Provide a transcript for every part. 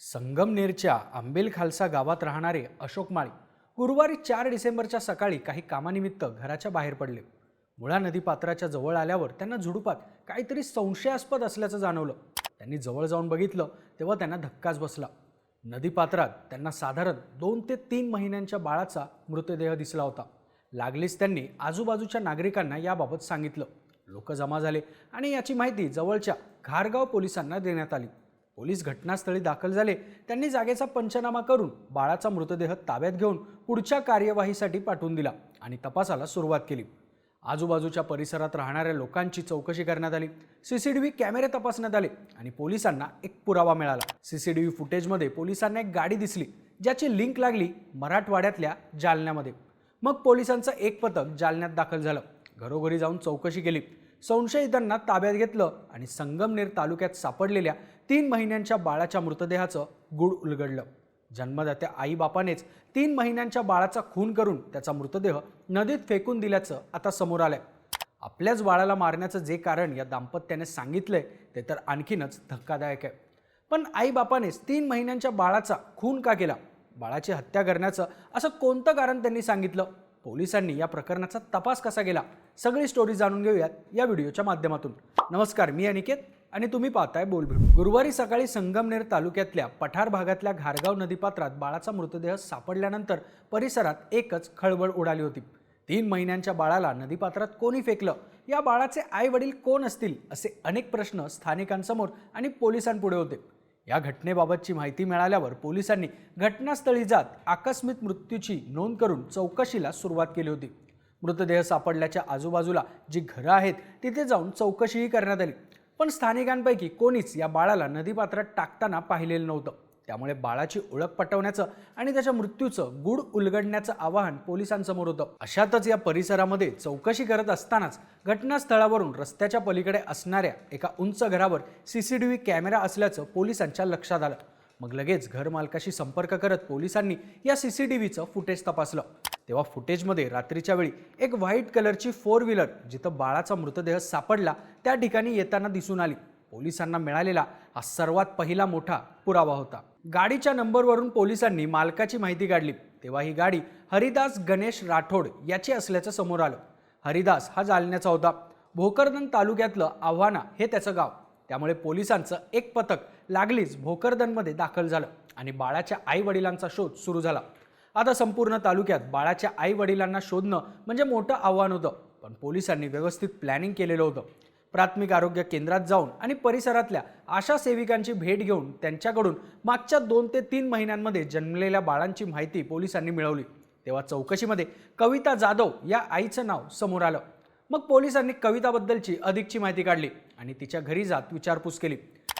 संगमनेरच्या आंबेल खालसा गावात राहणारे अशोक माळी गुरुवारी चार डिसेंबरच्या सकाळी काही कामानिमित्त घराच्या बाहेर पडले. मुळा नदीपात्राच्या जवळ आल्यावर त्यांना झुडुपात काहीतरी संशयास्पद असल्याचं जाणवलं. त्यांनी जवळ जाऊन बघितलं तेव्हा त्यांना धक्काच बसला. नदीपात्रात त्यांना साधारण दोन ते तीन महिन्यांच्या बाळाचा मृतदेह दिसला होता. लागलीच त्यांनी आजूबाजूच्या नागरिकांना याबाबत सांगितलं. लोक जमा झाले आणि याची माहिती जवळच्या घारगाव पोलिसांना देण्यात आली. पोलीस घटनास्थळी दाखल झाले. त्यांनी जागेचा पंचनामा करून बाळाचा मृतदेह ताब्यात घेऊन पुढच्या कार्यवाहीसाठी पाठवून दिला आणि तपासाला सुरुवात केली. आजूबाजूच्या परिसरात राहणाऱ्या लोकांची चौकशी करण्यात आली. सीसीटीव्ही कॅमेरे तपासण्यात आले आणि पोलिसांना एक पुरावा मिळाला. सीसीटीव्ही फुटेजमध्ये पोलिसांना एक गाडी दिसली ज्याची लिंक लागली मराठवाड्यातल्या जालन्यामध्ये. मग पोलिसांचं एक पथक जालन्यात दाखल झालं. घरोघरी जाऊन चौकशी केली. संशयितांना ताब्यात घेतलं आणि संगमनेर तालुक्यात सापडलेल्या तीन महिन्यांच्या बाळाच्या मृतदेहाचं गुड उलगडलं. जन्मदात्या आईबापानेच तीन महिन्यांच्या बाळाचा खून करून त्याचा मृतदेह नदीत फेकून दिल्याचं आता समोर आलंय. आपल्याच बाळाला मारण्याचं जे कारण या दाम्पत्याने सांगितलंय ते तर आणखीनच धक्कादायक आहे. पण आईबापानेच तीन महिन्यांच्या बाळाचा खून का केला? बाळाची हत्या करण्याचं असं कोणतं कारण त्यांनी सांगितलं? पोलिसांनी या प्रकरणाचा तपास कसा केला? सगळी स्टोरी जाणून घेऊयात या व्हिडिओच्या माध्यमातून. नमस्कार मी अनिकेत. आणि तुम्ही पाहताय बोलभिड गुरुवारी सकाळी संगमनेर तालुक्यातल्या पठार भागातल्या घारगाव नदीपात्रात बाळाचा मृतदेह सापडल्यानंतर परिसरात एकच खळबळ उडाली होती. तीन महिन्यांच्या बाळाला नदीपात्रात कोणी फेकलं? या बाळाचे आई वडील कोण असतील? असे अनेक प्रश्न स्थानिकांसमोर आणि पोलिसांपुढे होते. या घटनेबाबतची माहिती मिळाल्यावर पोलिसांनी घटनास्थळी जात आकस्मिक मृत्यूची नोंद करून चौकशीला सुरुवात केली होती. मृतदेह सापडल्याच्या आजूबाजूला जी घरं आहेत तिथे जाऊन चौकशीही करण्यात आली. पण स्थानिकांपैकी कोणीच या बाळाला नदीपात्रात टाकताना पाहिलेलं नव्हतं. त्यामुळे बाळाची ओळख पटवण्याचं आणि त्याच्या मृत्यूचं गूढ उलगडण्याचं आवाहन पोलिसांसमोर होतं. अशातच या परिसरामध्ये चौकशी करत असतानाच घटनास्थळावरून रस्त्याच्या पलीकडे असणाऱ्या एका उंच घरावर C C T V camera असल्याचं पोलिसांच्या लक्षात आलं. मग लगेच घरमालकाशी संपर्क करत पोलिसांनी या सी सी टी व्हीचं फुटेज तपासलं. तेव्हा फुटेजमध्ये रात्रीच्या वेळी एक व्हाईट कलरची फोर व्हीलर जिथं बाळाचा मृतदेह सापडला त्या ठिकाणी येताना दिसून आली. पोलिसांना मिळालेला हा सर्वात पहिला मोठा पुरावा होता. गाडीच्या नंबरवरून पोलिसांनी मालकाची माहिती काढली. तेव्हा ही गाडी हरिदास गणेश राठोड याची असल्याचं समोर आलं. हरिदास हा जालन्याचा होता. भोकरदन तालुक्यातलं आव्हाना हे त्याचं गाव. त्यामुळे पोलिसांचं एक पथक लागलीच भोकरदनमध्ये दाखल झालं आणि बाळाच्या आई वडिलांचा शोध सुरू झाला. आता संपूर्ण तालुक्यात बाळाच्या आई वडिलांना शोधणं म्हणजे मोठं आव्हान होतं. पण पोलिसांनी व्यवस्थित प्लॅनिंग केलेलं होतं. प्राथमिक आरोग्य केंद्रात जाऊन आणि परिसरातल्या आशा सेविकांची भेट घेऊन त्यांच्याकडून मागच्या दोन ते तीन महिन्यांमध्ये जन्मलेल्या बाळांची माहिती पोलिसांनी मिळवली. तेव्हा चौकशीमध्ये कविता जाधव या आईचं नाव समोर आलं. मग पोलिसांनी कविताबद्दलची अधिकची माहिती काढली आणि तिच्या घरी जात विचारपूस केली.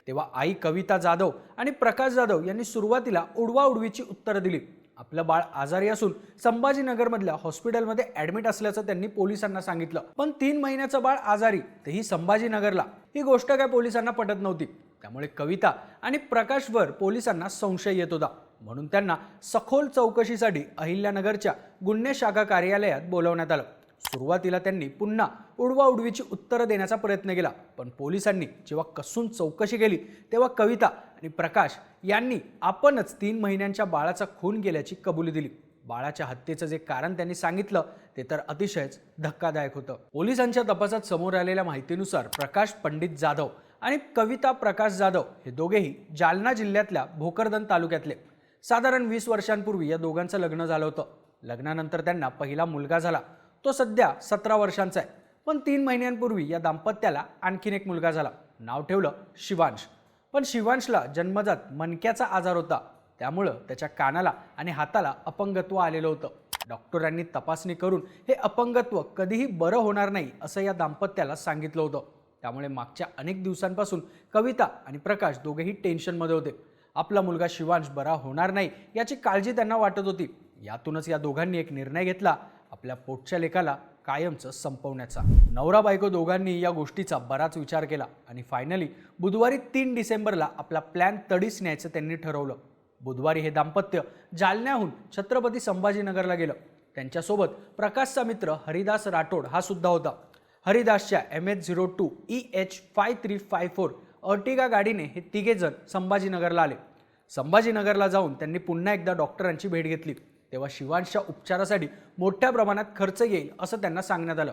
तेव्हा आई कविता जाधव आणि प्रकाश जाधव यांनी सुरुवातीला उडवाउडवीची उत्तरं दिली. आपलं बाळ आजारी असून संभाजीनगरमधल्या हॉस्पिटलमध्ये ॲडमिट असल्याचं त्यांनी पोलिसांना सांगितलं. पण तीन महिन्याचं बाळ आजारी तेही संभाजीनगरला. ही गोष्ट काय पोलिसांना पटत नव्हती. त्यामुळे कविता आणि प्रकाशवर पोलिसांना संशय येत होता. म्हणून त्यांना सखोल चौकशीसाठी अहिल्यानगरच्या गुन्हे शाखा कार्यालयात बोलवण्यात आलं. सुरुवातीला त्यांनी पुन्हा उडवाउडवीची उत्तरं देण्याचा प्रयत्न केला. पण पोलिसांनी जेव्हा कसून चौकशी केली तेव्हा कविता आणि प्रकाश यांनी आपणच तीन महिन्यांच्या बाळाचा खून केल्याची कबुली दिली. बाळाच्या हत्येचं जे कारण त्यांनी सांगितलं ते तर अतिशयच धक्कादायक होतं. पोलिसांच्या तपासात समोर आलेल्या माहितीनुसार प्रकाश पंडित जाधव आणि कविता प्रकाश जाधव हे दोघेही जालना जिल्ह्यातल्या भोकरदन तालुक्यातले. साधारण वीस वर्षांपूर्वी या दोघांचं लग्न झालं होतं. लग्नानंतर त्यांना पहिला मुलगा झाला. तो सध्या सतरा वर्षांचा आहे. पण तीन महिन्यांपूर्वी या दाम्पत्याला आणखीन एक मुलगा झाला. नाव ठेवलं शिवांश. पण शिवांशला जन्मजात मणक्याचा आजार होता. त्यामुळं त्याच्या कानाला आणि हाताला अपंगत्व आलेलं होतं. डॉक्टरांनी तपासणी करून हे अपंगत्व कधीही बरं होणार नाही असं या दाम्पत्याला सांगितलं होतं. त्यामुळे मागच्या अनेक दिवसांपासून कविता आणि प्रकाश दोघेही टेन्शनमध्ये होते. आपला मुलगा शिवांश बरा होणार नाही याची काळजी त्यांना वाटत होती. यातूनच या दोघांनी एक निर्णय घेतला. आपल्या पोटच्या लेखाला कायमचं संपवण्याचा. नवरा बायको दोघांनी या गोष्टीचा बराच विचार केला आणि फायनली बुधवारी तीन डिसेंबरला आपला प्लॅन तडीस न्यायचं त्यांनी ठरवलं. बुधवारी हे दाम्पत्य जालन्याहून छत्रपती संभाजीनगरला गेलं. त्यांच्यासोबत प्रकाशचा मित्र हरिदास राठोड हा सुद्धा होता. हरिदासच्या M H zero two E H five three five four Ertiga गाडीने हे तिघेजण संभाजीनगरला आले. संभाजीनगरला जाऊन त्यांनी पुन्हा एकदा डॉक्टरांची भेट घेतली. तेव्हा शिवांशच्या उपचारासाठी मोठ्या प्रमाणात खर्च येईल असं त्यांना सांगण्यात आलं.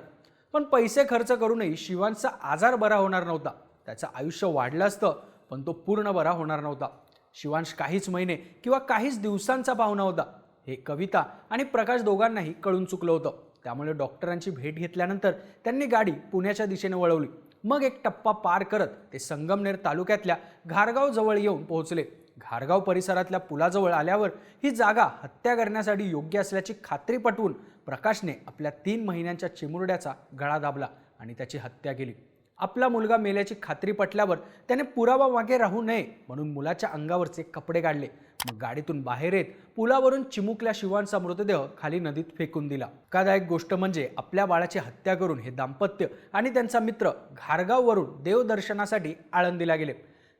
पण पैसे खर्च करूनही शिवांशचा आजार बरा होणार नव्हता. त्याचं आयुष्य वाढलं असतं पण तो पूर्ण बरा होणार नव्हता. शिवांश काहीच महिने किंवा काहीच दिवसांचा पाहुणा होता. हे कविता आणि प्रकाश दोघांनाही कळून चुकलं होतं. त्यामुळे डॉक्टरांची भेट घेतल्यानंतर त्यांनी गाडी पुण्याच्या दिशेने वळवली. मग एक टप्पा पार करत ते संगमनेर तालुक्यातल्या घारगाव जवळ येऊन पोहोचले. घारगाव परिसरातल्या पुलाजवळ आल्यावर ही जागा हत्या करण्यासाठी योग्य असल्याची खात्री पटवून प्रकाशने आपल्या तीन महिन्यांच्या चिमुरड्याचा गळा दाबला आणि त्याची हत्या केली. आपला मुलगा मेल्याची खात्री पटल्यावर त्याने पुरावा मागे राहू नये म्हणून मुलाच्या अंगावरचे कपडे काढले. मग गाडीतून बाहेर येत पुलावरून चिमुकल्या शिवांचा मृतदेह खाली नदीत फेकून दिला. धक्कादायक गोष्ट म्हणजे आपल्या बाळाची हत्या करून हे दाम्पत्य आणि त्यांचा मित्र घारगाववरून देवदर्शनासाठी आळंदीला गेले.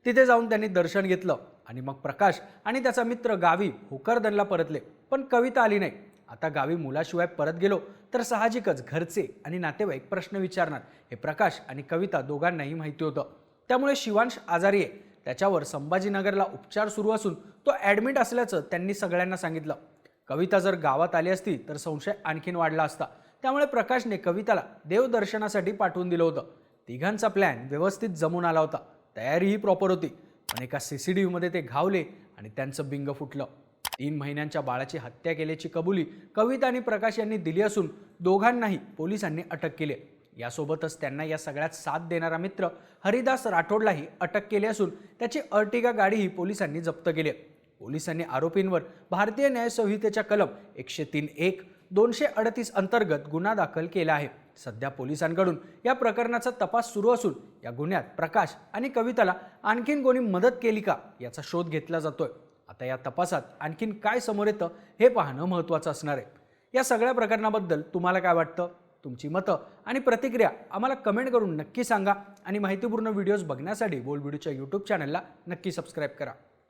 तिथे जाऊन त्यांनी दर्शन घेतलं. आणि मग प्रकाश आणि त्याचा मित्र गावी होकरदनला परतले. पण कविता आली नाही. आता गावी मुलाशिवाय परत गेलो तर साहजिकच घरचे आणि नातेवाईक प्रश्न विचारणार. हे प्रकाश आणि कविता दोघांनाही माहिती होतं. त्यामुळे शिवांश आजारी आहे. त्याच्यावर संभाजीनगरला उपचार सुरू असून तो ॲडमिट असल्याचं त्यांनी सगळ्यांना सांगितलं. कविता जर गावात आली असती तर संशय आणखीन वाढला असता. त्यामुळे प्रकाशने कविताला देवदर्शनासाठी पाठवून दिलं होतं. तिघांचा प्लॅन व्यवस्थित जमून आला होता. तयारीही प्रॉपर होती. पण एका सी सी टी व्हीमध्ये ते घावले आणि त्यांचं बिंग फुटलं. तीन महिन्यांच्या बाळाची हत्या केल्याची कबुली कविता आणि प्रकाश यांनी दिली असून दोघांनाही पोलिसांनी अटक केली यासोबतच त्यांना या सगळ्यात साथ देणारा मित्र हरिदास राठोडलाही अटक केली असून त्याची अर्टिगा गाडीही पोलिसांनी जप्त केली पोलिसांनी आरोपींवर भारतीय न्यायसंहितेच्या कलम एकशे तीन एक दोनशे अडतीस अंतर्गत गुन्हा दाखल केला आहे. सध्या पोलिसांकडून या प्रकरणाचा तपास सुरू असून या गुन्ह्यात प्रकाश आणि कविताला आणखीन कोणी मदत केली का याचा शोध घेतला जातोय. आता या तपासात आणखीन काय समोर येतं हे पाहणं महत्त्वाचं असणार आहे. या सगळ्या प्रकरणाबद्दल तुम्हाला काय वाटतं? तुमची मतं आणि प्रतिक्रिया आम्हाला कमेंट करून नक्की सांगा आणि माहितीपूर्ण व्हिडिओज बघण्यासाठी बोल व्हिडिओच्या यूट्यूब चॅनलला नक्की सबस्क्राईब करा.